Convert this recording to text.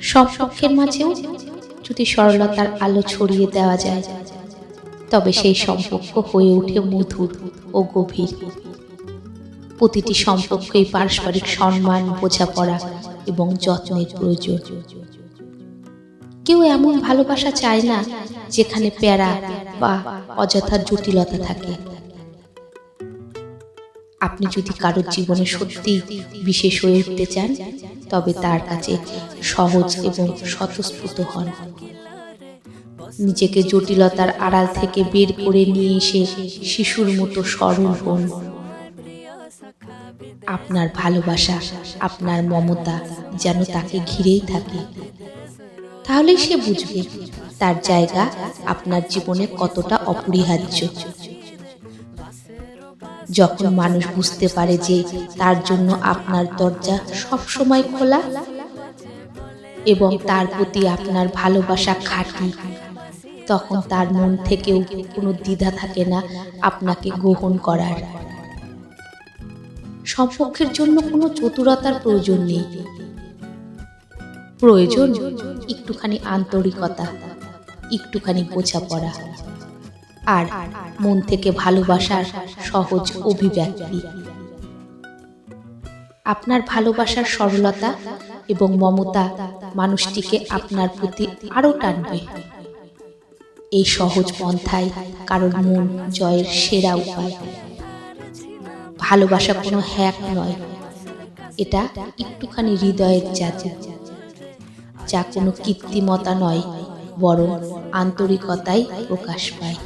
সম্পর্কের মাঝেও যদি সরলতার আলো ছড়িয়ে দেওয়া যায়, তবে সেই সম্পর্ক হয়ে ওঠে মধুর ও গভীর। প্রতিটি সম্পর্কই পারস্পরিক সম্মান, বোঝাপড়া এবং যত্নের প্রয়োজন। কেউ এমন ভালোবাসা চায় না যেখানে প্যারা বা অযথা জটিলতা থাকে। আপনি যদি কারোর জীবনে সত্যি বিশেষ হয়ে উঠতে চান, তবে তার কাছে সহজ এবং স্বতঃস্ফূর্ত হন। নিজেকে জটিলতার আড়াল থেকে বের করে নিয়ে এসে শিশুর মতো সরল হন। আপনার ভালোবাসা, আপনার মমতা যেন তাকে ঘিরেই থাকে। তাহলেই সে বুঝবে তার জায়গা আপনার জীবনে কতটা অপরিহার্য। যখন মানুষ বুঝতে পারে যে তার জন্য আপনার দরজা সবসময় খোলা এবং তার প্রতি আপনার ভালোবাসা খাঁটি, তখন তার মন থেকেও কোনো দ্বিধা থাকে না আপনাকে গ্রহণ করার। সম্পর্কের জন্য কোনো চতুরতার প্রয়োজন নেই। প্রয়োজন একটুখানি আন্তরিকতা, একটুখানি বোঝাপড়া। আর মন থেকে ভালোবাসার সহজ অভিব্যক্তি। আপনার ভালোবাসার সরলতা এবং মমতা মানুষটিকে আপনার প্রতি আরও টানবে। এই সহজ পন্থায় কারোর মন জয়ের সেরা উপায়। ভালোবাসা কোনো হ্যাক নয়, এটা একটুখানি হৃদয়ের জাতি, যা কোনো কৃত্রিমতা নয়, বরং আন্তরিকতাই প্রকাশ পায়।